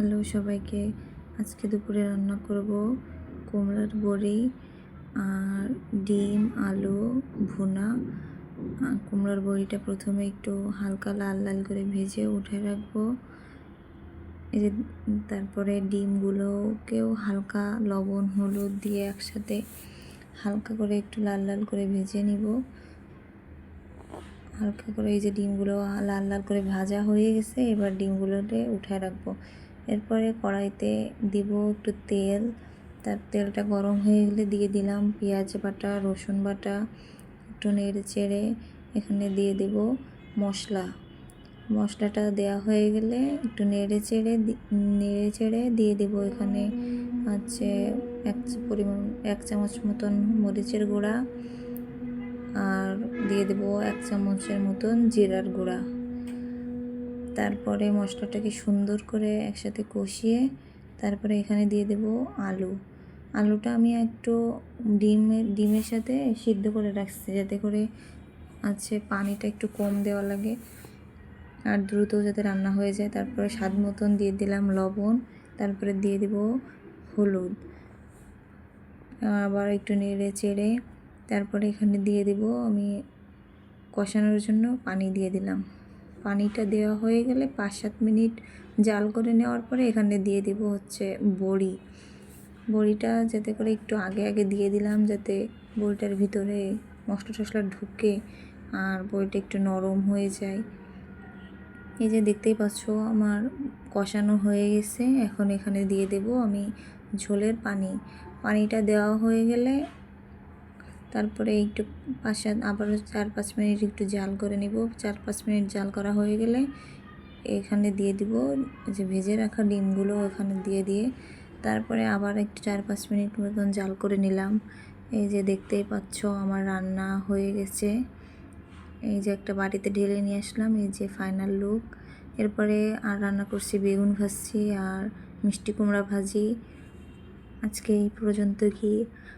Hello সবাইকে। আজকে দুপুরে রান্না করব কুমড়ার বড়ি আর ডিম, আলু, ভুনা। কুমড়ার বড়িটা প্রথমে একটু হালকা লাল লাল করে ভেজে উঠে রাখব। এই যে তারপরে ডিমগুলোকেও হালকা লবণ, হলুদ দিয়ে একসাথে হালকা করে একটু লাল লাল করে ভেজে নিব। হালকা করে এই যে ডিমগুলো লাল লাল করে ভাজা হয়ে গেছে, এবার ডিমগুলোতে উঠায় রাখব। এরপরে কড়াইতে দিব একটু তেল। তার তেলটা গরম হয়ে গেলে দিয়ে দিলাম পেঁয়াজ বাটা, রসুন বাটা, একটু নেড়ে চেড়ে এখানে দিয়ে দেব মশলা। মশলাটা দেওয়া হয়ে গেলে একটু নেড়ে চেড়ে নেড়ে চেড়ে দিয়ে দেব এখানে হচ্ছে এক পরিমাণ, এক চামচ মতন মরিচের গুঁড়া। আর দিয়ে দেব এক চামচের মতন জিরার গুঁড়া। তারপরে মশলাটাকে সুন্দর করে একসাথে কষিয়ে তারপরে এখানে দিয়ে দেব আলু। আলুটা আমি একটু ডিমের ডিমের সাথে সিদ্ধ করে রাখছি যাতে করে আছে পানিটা একটু কম দেওয়া লাগে আর দ্রুত যাতে রান্না হয়ে যায়। তারপরে স্বাদ মতন দিয়ে দিলাম লবণ, তারপরে দিয়ে দেব হলুদ। আবার একটু নেড়ে চেড়ে তারপরে এখানে দিয়ে দেব আমি কষানোর জন্য পানি দিয়ে দিলাম। পানিটা দেওয়া হয়ে গেলে পাঁচ সাত মিনিট জাল করে নেওয়ার পরে এখানে দিয়ে দিব হচ্ছে বড়ি। বড়িটা যাতে করে একটু আগে আগে দিয়ে দিলাম যাতে বড়িটার ভিতরে মশলা টশলা ঢুকে আর বড়িটা একটু নরম হয়ে যায়। এই যে দেখতেই পাচ্ছ আমার কষানো হয়ে গেছে। এখন এখানে দিয়ে দেব আমি ঝোলের পানি। পানিটা দেওয়া হয়ে গেলে তারপরে একটু সাত আবারও চার পাঁচ মিনিট একটু জাল করে নিব। চার পাঁচ মিনিট জাল করা হয়ে গেলে এখানে দিয়ে দিব যে ভেজে রাখা ডিমগুলো এখানে দিয়ে দিয়ে। তারপরে আবার একটু চার পাঁচ মিনিট মতন জাল করে নিলাম। এই যে দেখতেই পাচ্ছ আমার রান্না হয়ে গেছে। এই যে একটা বাটিতে ঢেলে নিয়ে আসলাম, এই যে ফাইনাল লুক এরপরে আর রান্না করছি বেগুন ভাজছি আর মিষ্টি কুমড়া ভাজি। আজকে এই পর্যন্ত কি